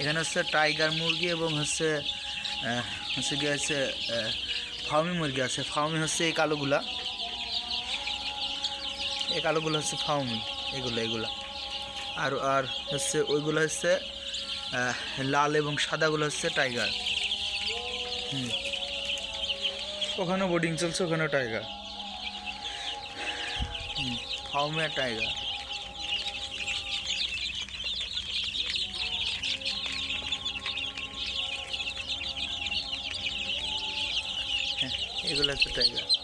এখানে হচ্ছে টাইগার মুরগি এবং হচ্ছে হচ্ছে গিয়ে হচ্ছে ফাউমি মুরগি আছে। ফাউমি হচ্ছে এই কালোগুলা। এই কালোগুলো হচ্ছে ফাউমি, এগুলো, এগুলা। আর আর হচ্ছে ওইগুলো হচ্ছে লাল এবং সাদাগুলো হচ্ছে টাইগার হুম। ওখানেও বোর্ডিং চলছে, ওখানেও টাইগার ফাউমি আর টাইগার এগুলো হচ্ছে টাইগার